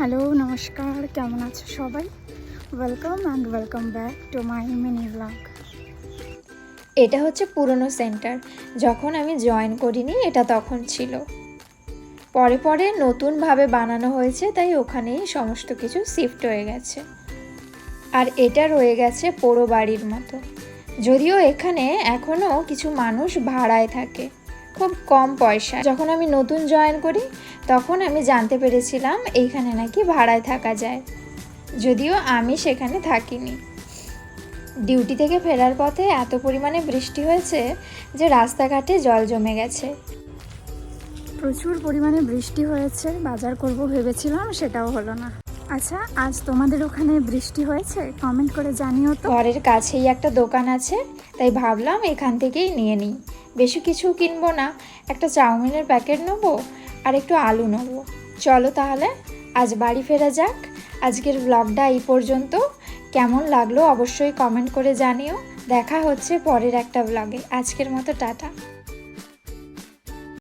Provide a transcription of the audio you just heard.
Hello, নমস্কার, কেমন আছো সবাই? Welcome and welcome back to my mini blog এটা হচ্ছে পুরনো সেন্টার। যখন আমি জয়েন করিনি, এটা তখন ছিল। পরে পরে নতুনভাবে বানানো হয়েছে, তাই ওখানেই সমস্ত কিছু শিফট হয়ে গেছে। আর এটা রয়ে গেছে পোড়ো বাড়ির মতো। যদিও এখানে এখনও কিছু মানুষ ভাড়ায় থাকে। খুব কম পয়সা। যখন আমি নতুন জয়েন করি, তখন আমি জানতে পেরেছিলাম এইখানে নাকি ভাড়ায় থাকা যায়। যদিও আমি সেখানে থাকিনি। ডিউটি থেকে ফেরার পথে এত পরিমাণে বৃষ্টি হয়েছে যে রাস্তাঘাটে জল জমে গেছে। প্রচুর পরিমাণে বৃষ্টি হয়েছে, বাজার করব ভেবেছিলাম, সেটাও হলো না। আচ্ছা আজ তোমাদের ওখানে বৃষ্টি হয়েছে? কমেন্ট করে জানিও তো। ঘরের কাছেই একটা দোকান আছে, তাই ভাবলাম এখান থেকেই নিয়ে নিই। বেশি কিছু কিনবো না, একটা চাউমিনের প্যাকেট নেব আর একটু আলু নেব। চলো তাহলে, আজ বাড়ি ফেরা যাক। আজকের ব্লগটা এই পর্যন্ত। কেমন লাগল অবশ্যই কমেন্ট করে জানিও। দেখা হচ্ছে পরের একটা ব্লগে আজকের মতো, টাটা।